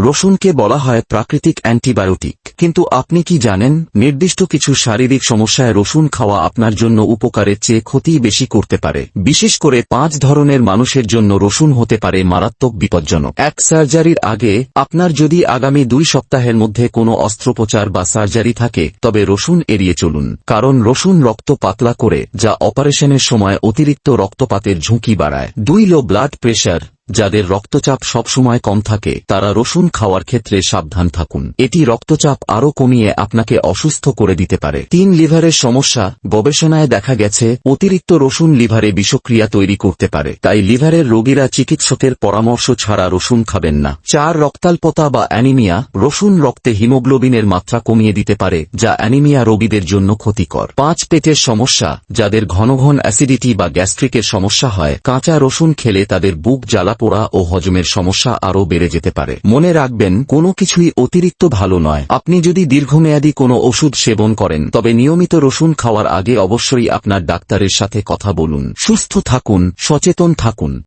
রসুনকে বলা হয় প্রাকৃতিক অ্যান্টিবায়োটিক। কিন্তু আপনি কি জানেন, নির্দিষ্ট কিছু শারীরিক সমস্যায় রসুন খাওয়া আপনার জন্য উপকারের চেয়ে ক্ষতি বেশি করতে পারে। বিশেষ করে পাঁচ ধরনের মানুষের জন্য রসুন হতে পারে মারাত্মক বিপজ্জনক। এক সার্জারির আগে, আপনার যদি আগামী দুই সপ্তাহের মধ্যে কোনো অস্ত্রোপচার বা সার্জারি থাকে, তবে রসুন এড়িয়ে চলুন। কারণ রসুন রক্ত পাতলা করে, যা অপারেশনের সময় অতিরিক্ত রক্তপাতের ঝুঁকি বাড়ায়। দুই লো ব্লাড প্রেশার যাদের রক্তচাপ সবসময় কম থাকে, তারা রসুন খাওয়ার ক্ষেত্রে সাবধান থাকুন। এটি রক্তচাপ আরও কমিয়ে আপনাকে অসুস্থ করে দিতে পারে। তিন লিভারের সমস্যা, গবেষণায় দেখা গেছে, অতিরিক্ত রসুন লিভারে বিষক্রিয়া তৈরি করতে পারে। তাই লিভারের রোগীরা চিকিৎসকের পরামর্শ ছাড়া রসুন খাবেন না। চার, রক্তাল্পতা বা অ্যানিমিয়া, রসুন রক্তে হিমোগ্লোবিনের মাত্রা কমিয়ে দিতে পারে, যা অ্যানিমিয়া রোগীদের জন্য ক্ষতিকর। পাঁচ, পেটের সমস্যা, যাদের ঘন ঘন অ্যাসিডিটি বা গ্যাস্ট্রিকের সমস্যা হয়, কাঁচা রসুন খেলে তাদের বুক জ্বালা পোড়া ও হজমের সমস্যা আরও বেড়ে যেতে পারে। মনে রাখবেন, কোনো কিছুই অতিরিক্ত ভালো নয়। আপনি যদি দীর্ঘমেয়াদী কোনো ওষুধ সেবন করেন, তবে নিয়মিত রসুন খাওয়ার আগে অবশ্যই আপনার ডাক্তারের সাথে কথা বলুন। সুস্থ থাকুন, সচেতন থাকুন।